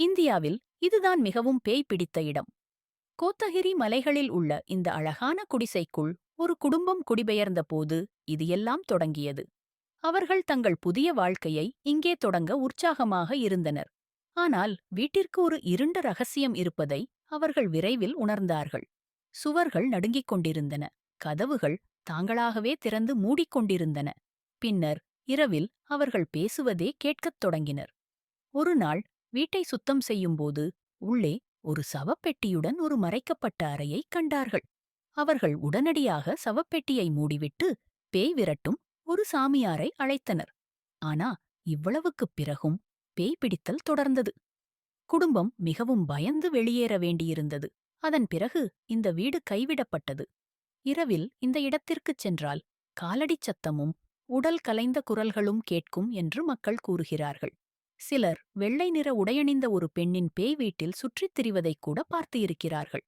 இந்தியாவில் இதுதான் மிகவும் பேய் பிடித்த இடம். கோத்தகிரி மலைகளில் உள்ள இந்த அழகான குடிசைக்குள் ஒரு குடும்பம் குடிபெயர்ந்த போது இது எல்லாம் தொடங்கியது. அவர்கள் தங்கள் புதிய வாழ்க்கையை இங்கே தொடங்க உற்சாகமாக இருந்தனர். ஆனால் வீட்டிற்கு ஒரு இருண்ட ரகசியம் இருப்பதை அவர்கள் விரைவில் உணர்ந்தார்கள். சுவர்கள் நடுங்கிக் கொண்டிருந்தன. கதவுகள் தாங்களாகவே திறந்து மூடிக்கொண்டிருந்தன பின்னர் இரவில் அவர்கள் பேசுவதே கேட்கத் தொடங்கினர். ஒரு நாள் வீட்டை சுத்தம் செய்யும்போது உள்ளே ஒரு சவப்பெட்டியுடன் ஒரு மறைக்கப்பட்ட அறையை கண்டார்கள். அவர்கள் உடனடியாக சவப்பெட்டியை மூடிவிட்டு பேய் விரட்டும் ஒரு சாமியாரை அழைத்தனர். ஆனா இவ்வளவுக்குப் பிறகும் பேய் பிடித்தல் தொடர்ந்தது. குடும்பம் மிகவும் பயந்து வெளியேற வேண்டியிருந்தது. அதன் பிறகு இந்த வீடு கைவிடப்பட்டது. இரவில் இந்த இடத்திற்குச் சென்றால் காலடிச் சத்தமும் உடல் கலைந்த குரல்களும் கேட்கும் என்று மக்கள் கூறுகிறார்கள். சிலர் வெள்ளை நிற உடையணிந்த ஒரு பெண்ணின் பேய் வீட்டில் சுற்றித் திரிவதைக் கூட பார்த்து இருக்கிறார்கள்.